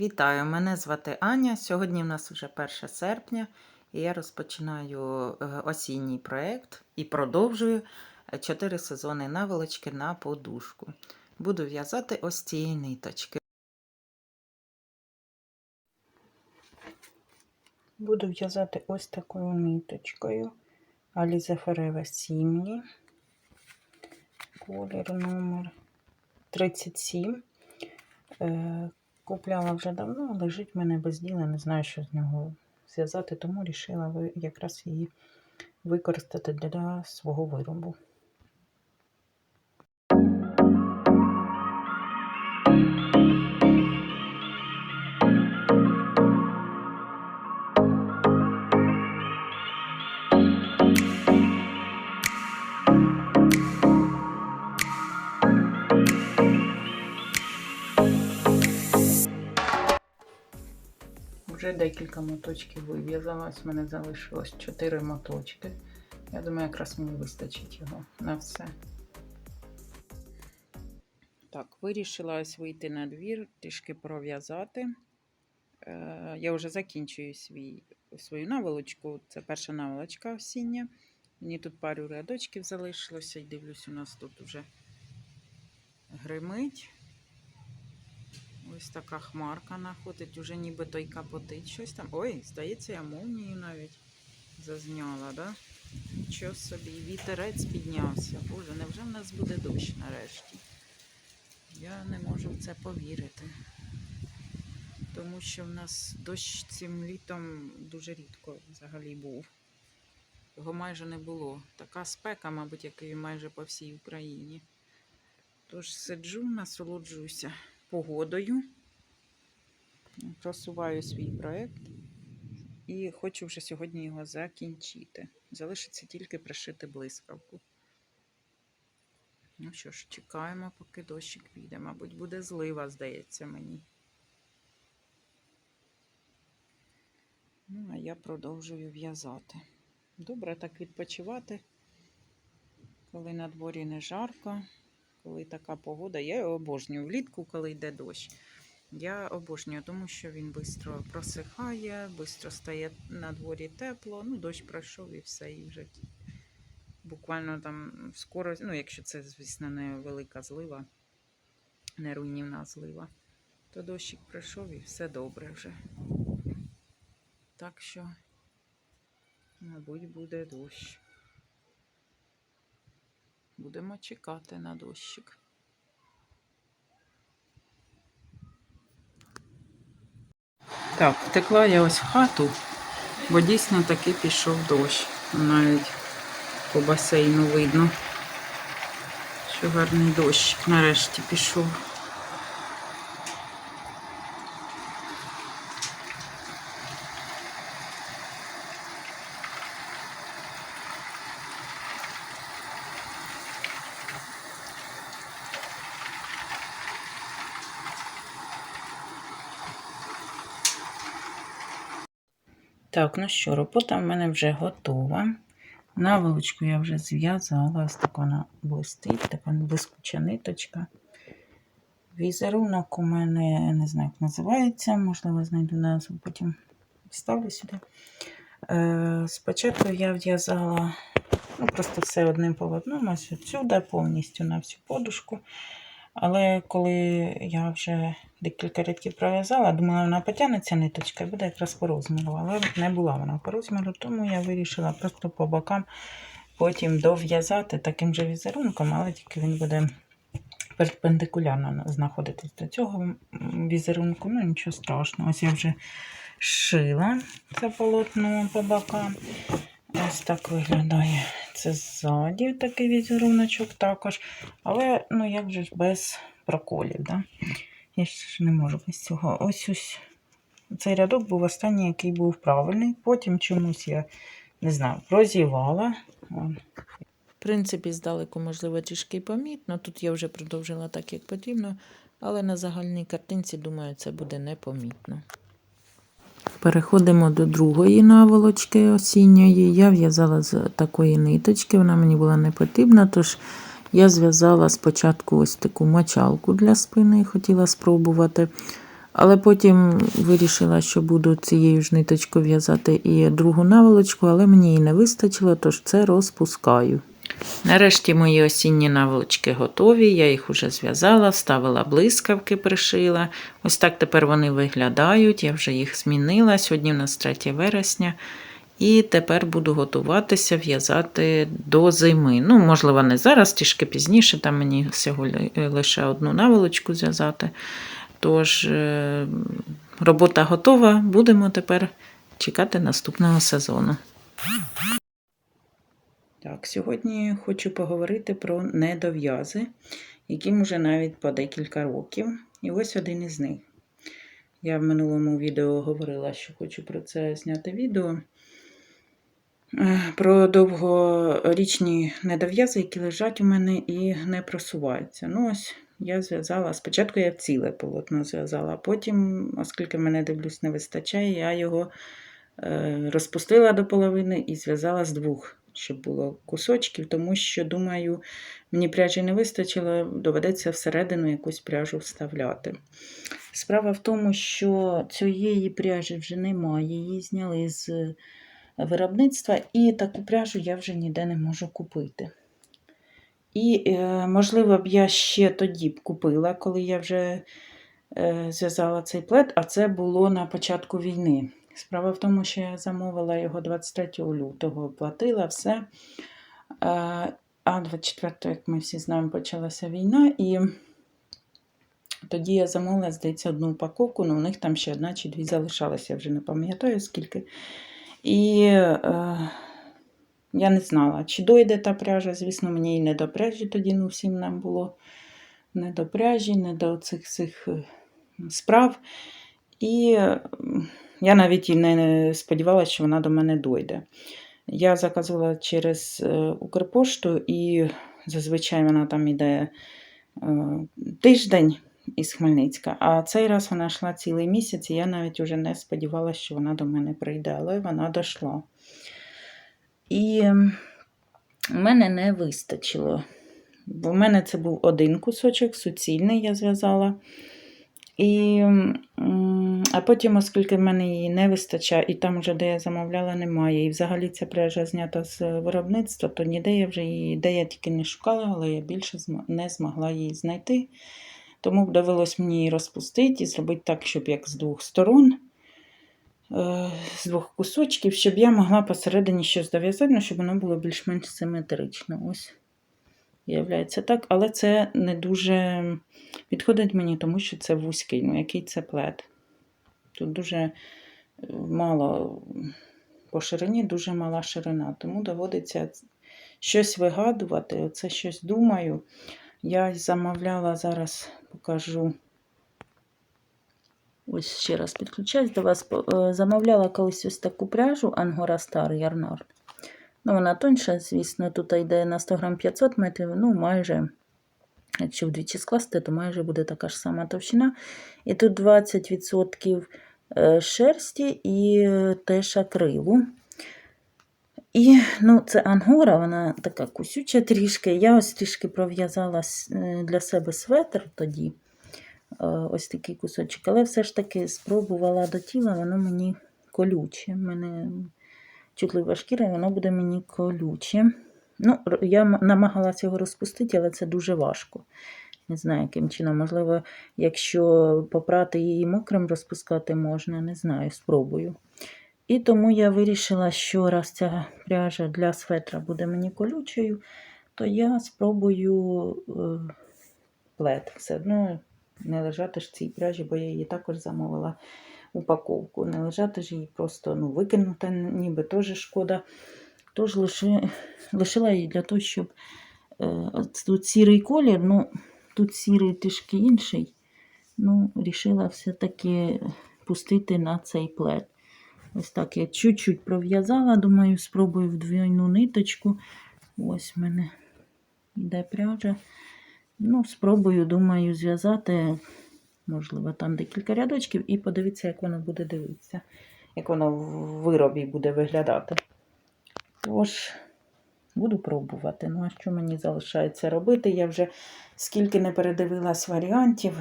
Вітаю, мене звати Аня. Сьогодні в нас вже 1 серпня, і я розпочинаю е, осінній проєкт і продовжую 4 сезони наволочки на подушку. Буду в'язати ось цієї ниточки. Буду в'язати ось такою ниточкою Forever Simni. Колір номер 37. Купляла вже давно, лежить в мене без діла, не знаю, що з нього зв'язати, тому вирішила якраз її використати для свого виробу. Вже декілька моточків вив'язалось. У мене залишилось 4 моточки. Я думаю, якраз мені вистачить його на все. Так, вирішила ось вийти на двір, трішки пров'язати. Е, я вже закінчую свій, свою наволочку. Це перша наволочка осіння. Мені тут пару рядочків залишилося і дивлюсь, у нас тут вже гримить. Ось така хмарка находить, уже ніби той капотить щось там. Ой, здається, я молнію навіть зазняла, да? Нічого собі, вітерець піднявся. Боже, невже в нас буде дощ нарешті? Я не можу в це повірити. Тому що в нас дощ цим літом дуже рідко взагалі був. Його майже не було. Така спека, мабуть, як і майже по всій Україні. Тож сиджу, насолоджуюся погодою. Просуваю свій проєкт і хочу вже сьогодні його закінчити. Залишиться тільки пришити блискавку. Ну що ж, чекаємо, поки дощик піде. Мабуть, буде злива, здається мені. Ну, а я продовжую в'язати. Добре так відпочивати, коли на дворі не жарко коли така погода. Я його обожнюю влітку, коли йде дощ. Я обожнюю, тому що він швидко просихає, швидко стає на дворі тепло. Ну, дощ пройшов і все, і вже буквально там скоро, ну, якщо це, звісно, не велика злива, не руйнівна злива, то дощик пройшов і все добре вже. Так що, мабуть, буде дощ. Будемо чекати на дощик. Так, втекла я ось в хату, бо дійсно таки пішов дощ. Навіть по басейну видно, що гарний дощик нарешті пішов. Так, ну що, робота в мене вже готова. Наволочку я вже зв'язала, ось так вона блистить, така блискуча ниточка. Візерунок у мене, не знаю, як називається, можливо, знайду назву, потім вставлю сюди. Е, спочатку я в'язала ну, просто все одним полотном, ось сюди, повністю на всю подушку. Але коли я вже декілька рядків пров'язала, думала, вона потягнеться ниточка і буде якраз по розміру. Але не була вона по розміру, тому я вирішила просто по бокам потім дов'язати таким же візерунком, але тільки він буде перпендикулярно знаходитись до цього візерунку. Ну, нічого страшного. Ось я вже шила це полотно по бокам. Ось так виглядає. Це ззаді такий візеруночок також. Але ну як же ж без проколів, да? Я ж не можу без цього. Ось ось цей рядок був останній, який був правильний. Потім чомусь я не знаю, прозівала. В принципі, здалеку, можливо, трішки помітно. Тут я вже продовжила так, як потрібно, але на загальній картинці, думаю, це буде непомітно. Переходимо до другої наволочки осінньої. Я в'язала з такої ниточки, вона мені була не потрібна, тож я зв'язала спочатку ось таку мочалку для спини, хотіла спробувати. Але потім вирішила, що буду цією ж ниточкою в'язати і другу наволочку, але мені її не вистачило, тож це розпускаю. Нарешті мої осінні наволочки готові, я їх уже зв'язала, вставила блискавки, пришила. Ось так тепер вони виглядають, я вже їх змінила. Сьогодні у нас 3 вересня. І тепер буду готуватися в'язати до зими. Ну, можливо, не зараз, трішки пізніше, там мені всього лише одну наволочку зв'язати. Тож е, робота готова, будемо тепер чекати наступного сезону. Так, сьогодні хочу поговорити про недов'язи, яким вже навіть по декілька років. І ось один із них. Я в минулому відео говорила, що хочу про це зняти відео. Про довгорічні недов'язи, які лежать у мене і не просуваються. Ну, ось я зв'язала. Спочатку я ціле полотно зв'язала, а потім, оскільки мене дивлюсь, не вистачає, я його е, розпустила до половини і зв'язала з двох, щоб було кусочків, тому що, думаю, мені пряжі не вистачило, доведеться всередину якусь пряжу вставляти. Справа в тому, що цієї пряжі вже немає, її зняли з виробництва, і таку пряжу я вже ніде не можу купити. І, е, можливо, б я ще тоді б купила, коли я вже е, зв'язала цей плед, а це було на початку війни. Справа в тому, що я замовила його 23 лютого, платила все. Е, А 24, як ми всі знаємо, почалася війна, і тоді я замовила, здається, одну упаковку, але у них там ще одна чи дві залишалися, я вже не пам'ятаю скільки. І е, я не знала, чи дойде та пряжа. Звісно, мені і не до пряжі тоді ну, всім нам було не до пряжі, не до цих цих е, справ. І я навіть і не сподівалася, що вона до мене дойде. Я заказувала через е, Укрпошту, і зазвичай вона там іде е, тиждень із Хмельницька. А цей раз вона йшла цілий місяць, і я навіть уже не сподівалася, що вона до мене прийде, але вона дійшла. І в мене не вистачило. Бо в мене це був один кусочок, суцільний я зв'язала. І, а потім, оскільки в мене її не вистачає, і там вже, де я замовляла, немає. І взагалі ця пряжа знята з виробництва, то ніде я вже її, де я тільки не шукала, але я більше не змогла її знайти. Тому довелось мені її розпустити і зробити так, щоб як з двох сторон, е, з двох кусочків, щоб я могла посередині щось дов'язати, ну, щоб воно було більш-менш симетрично. Ось. Являється так, але це не дуже підходить мені, тому що це вузький. Ну, який це плед? Тут дуже е, мало по ширині, дуже мала ширина, тому доводиться щось вигадувати. Оце щось думаю. Я замовляла зараз, покажу. Ось ще раз підключаюсь до вас. Е, Замовляла колись ось таку пряжу Ангора Star Ярнард. Ну, вона тоньша, звісно, тут йде на 100 грам 500 метрів, ну, майже, якщо вдвічі скласти, то майже буде така ж сама товщина. І тут 20% е, шерсті і е, теж акрилу. І ну, це ангора, вона така кусюча трішки. Я ось трішки пров'язала е, для себе светр тоді. Е, Ось такий кусочок. Але все ж таки спробувала до тіла, воно мені колюче. У мене чутлива шкіра, воно буде мені колюче. Ну, я намагалася його розпустити, але це дуже важко. Не знаю, яким чином. Можливо, якщо попрати її мокрим розпускати можна, не знаю, спробую. І тому я вирішила, що раз ця пряжа для светра буде мені колючою, то я спробую е, плед. Все одно не лежати ж цій пряжі, бо я її також замовила упаковку. Не лежати ж її просто ну, викинути, ніби теж шкода. Тож лиши, лишила її для того, щоб е, тут сірий колір, ну тут сірий трішки інший. Ну, рішила все-таки пустити на цей плед. Ось так я чуть-чуть пров'язала, думаю, спробую в двійну ниточку. Ось в мене йде пряжа. Ну, спробую, думаю, зв'язати, можливо, там декілька рядочків, і подивитися, як воно буде дивитися, як воно в виробі буде виглядати. Тож, буду пробувати. Ну, а що мені залишається робити? Я вже скільки не передивилась варіантів,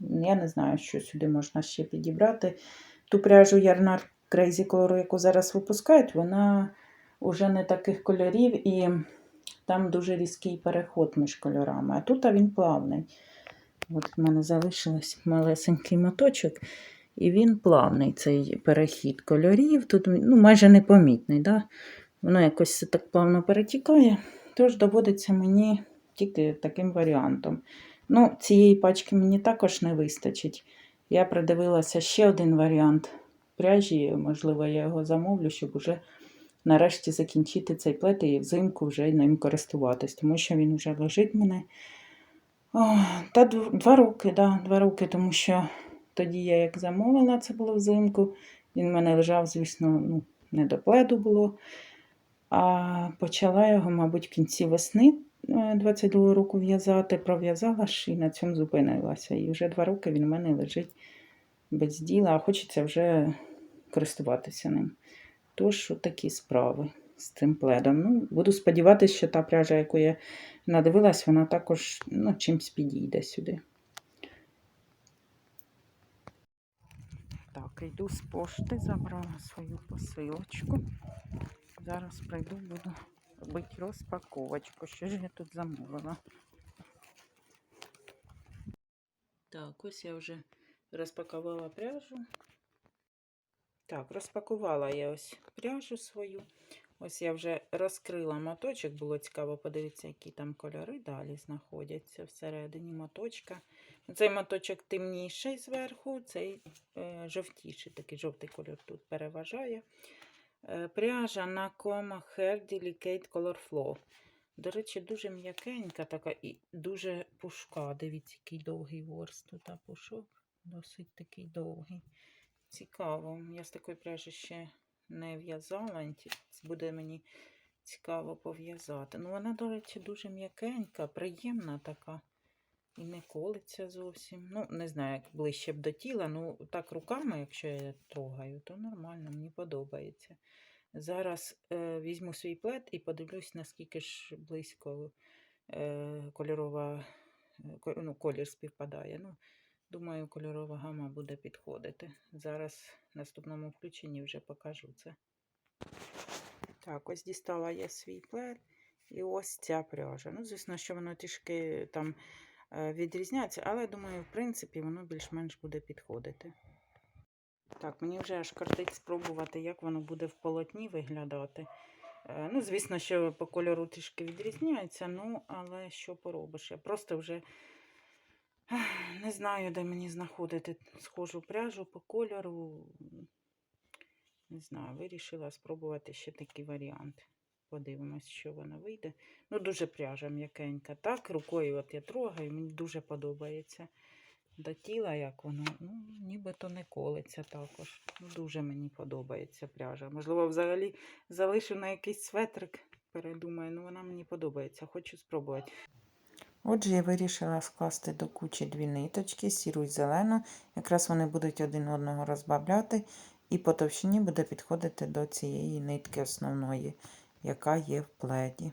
Я не знаю, що сюди можна ще підібрати. Ту пряжу Ярнар Crazy Color, яку зараз випускають, вона вже не таких кольорів і там дуже різкий переход між кольорами. А тут а він плавний. От в мене залишився малесенький моточок, і він плавний, цей перехід кольорів. Тут ну, майже непомітний. Да? Воно якось так плавно перетікає, тож доводиться мені тільки таким варіантом. Ну, цієї пачки мені також не вистачить. Я придивилася ще один варіант пряжі, можливо, я його замовлю, щоб уже нарешті закінчити цей плет і взимку вже ним користуватись, тому що він вже лежить мене. О, та два роки, да, два роки, тому що тоді я як замовила, це було взимку. Він в мене лежав, звісно, ну, не до пледу було. А почала його, мабуть, в кінці весни 22 року в'язати, пров'язала ж і на цьому зупинилася. І вже два роки він в мене лежить без діла, а хочеться вже користуватися ним. Тож, такі справи з цим пледом. Ну, буду сподіватися, що та пряжа, яку я надивилась, вона також ну, чимсь підійде сюди. Так, йду з пошти, забрала свою посилочку. Зараз прийду, буду робити розпаковочку. Що ж я тут замовила? Так, ось я вже розпакувала пряжу. Так, розпакувала я ось пряжу свою. Ось я вже розкрила моточок. Було цікаво подивитися, які там кольори далі знаходяться всередині моточка. Цей моточок темніший зверху, цей е, жовтіший, такий жовтий кольор тут переважає. Е, пряжа на Coma Hair Delicate Color Flow. До речі, дуже м'якенька така і дуже пушка. Дивіться, який довгий ворс тут пушок. Досить такий довгий. Цікаво. Я з такої пряжі ще не в'язала. Буде мені цікаво пов'язати. Ну, вона, до речі, дуже м'якенька, приємна така. І не колиться зовсім. Ну, не знаю, як ближче б до тіла. Ну, так руками, якщо я трогаю, то нормально, мені подобається. Зараз е, візьму свій плед і подивлюсь, наскільки ж близько е, кольорова, е, ну, колір співпадає. Ну, думаю, кольорова гама буде підходити. Зараз в наступному включенні вже покажу це. Так, ось дістала я свій плед. І ось ця пряжа. Ну, звісно, що воно трішки там е, відрізняється, але думаю, в принципі, воно більш-менш буде підходити. Так, мені вже аж кортить спробувати, як воно буде в полотні виглядати. Е, Ну, звісно, що по кольору трішки відрізняється, ну, але що поробиш? Я просто вже не знаю, де мені знаходити схожу пряжу по кольору. Не знаю, вирішила спробувати ще такий варіант. Подивимось, що воно вийде. Ну, дуже пряжа м'якенька. Так, рукою от я трогаю, мені дуже подобається. До тіла, як воно, ну, нібито не колиться також. Ну, Дуже мені подобається пряжа. Можливо, взагалі залишу на якийсь светрик. Передумаю, ну вона мені подобається, хочу спробувати. Отже, я вирішила скласти до кучі дві ниточки, сіру і зелену. Якраз вони будуть один одного розбавляти, і по товщині буде підходити до цієї нитки основної, яка є в пледі.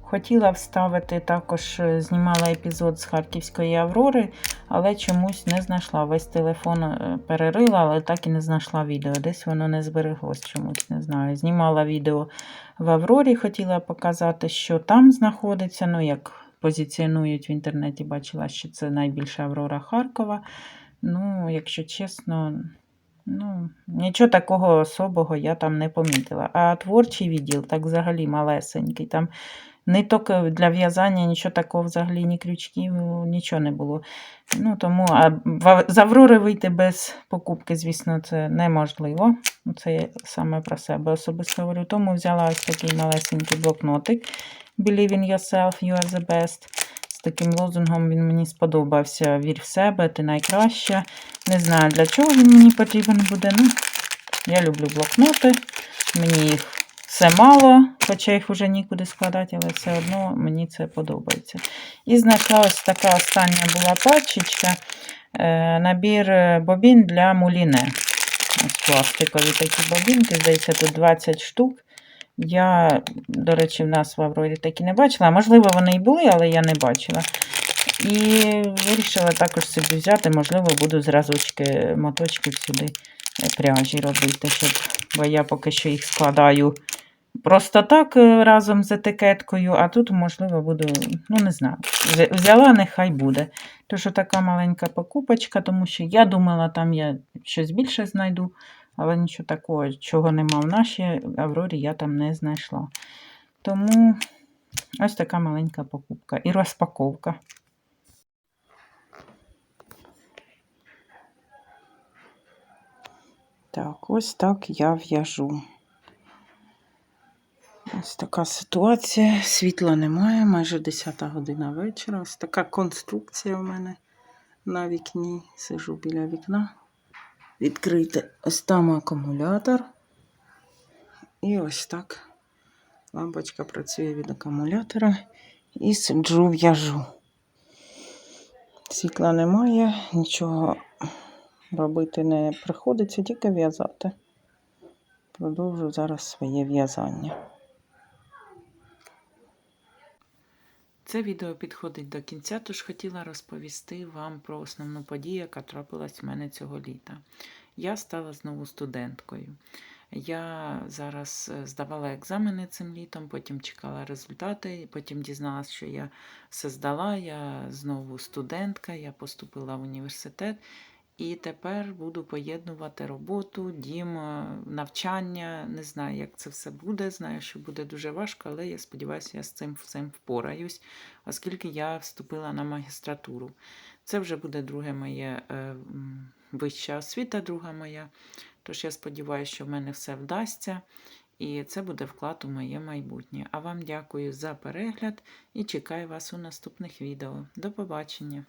Хотіла вставити також, е, знімала епізод з Харківської Аврори, але чомусь не знайшла. Весь телефон е, перерила, але так і не знайшла відео. Десь воно не збереглось чомусь, не знаю. Знімала відео в Аврорі, хотіла показати, що там знаходиться. Ну, як позиціонують в інтернеті, бачила, що це найбільша Аврора Харкова. Ну, якщо чесно, ну, нічого такого особого я там не помітила. А творчий відділ, так взагалі малесенький. Там Ниток е, для в'язання, нічого такого взагалі, ні крючків, нічого не було. Ну, тому а з Аврори вийти без покупки, звісно, це неможливо. Це я саме про себе особисто говорю. Тому взяла ось такий малесенький блокнотик. Believe in yourself, you are the best. З таким лозунгом він мені сподобався. Вір в себе, ти найкраща. Не знаю, для чого він мені потрібен буде. Ну, я люблю блокноти. Мені їх все мало, хоча їх вже нікуди складати, але все одно мені це подобається. І знайшла така остання була пачечка. Е, набір е, бобін для муліне. Ось пластикові такі бобінки, здається, тут 20 штук. Я, до речі, в нас в Аврорі такі не бачила. Можливо, вони і були, але я не бачила. І вирішила також собі взяти, можливо, буду зразочки моточків сюди пряжі робити, щоб, бо я поки що їх складаю просто так е, разом з етикеткою, а тут, можливо, буду, ну не знаю, взяла, нехай буде. Тож така маленька покупочка, тому що я думала, там я щось більше знайду, але нічого такого, чого нема в нашій Аврорі, я там не знайшла. Тому ось така маленька покупка і розпаковка. Так, ось так я в'яжу. Ось така ситуація. Світла немає, майже 10 година вечора. Ось така конструкція у мене на вікні. Сижу біля вікна. Відкрити ось там акумулятор. І ось так. Лампочка працює від акумулятора. І сиджу в'яжу. Світла немає, нічого робити не приходиться, тільки в'язати. Продовжу зараз своє в'язання. Це відео підходить до кінця, тож хотіла розповісти вам про основну подію, яка трапилась в мене цього літа. Я стала знову студенткою. Я зараз е, здавала екзамени цим літом, потім чекала результати, потім дізналася, що я все здала. Я знову студентка, я поступила в університет. І тепер буду поєднувати роботу, дім, е, навчання. Не знаю, як це все буде. Знаю, що буде дуже важко, але я сподіваюся, я з цим всім впораюсь, оскільки я вступила на магістратуру. Це вже буде друге моє е, вища освіта, друга моя. Тож я сподіваюся, що в мене все вдасться, і це буде вклад у моє майбутнє. А вам дякую за перегляд і чекаю вас у наступних відео. До побачення!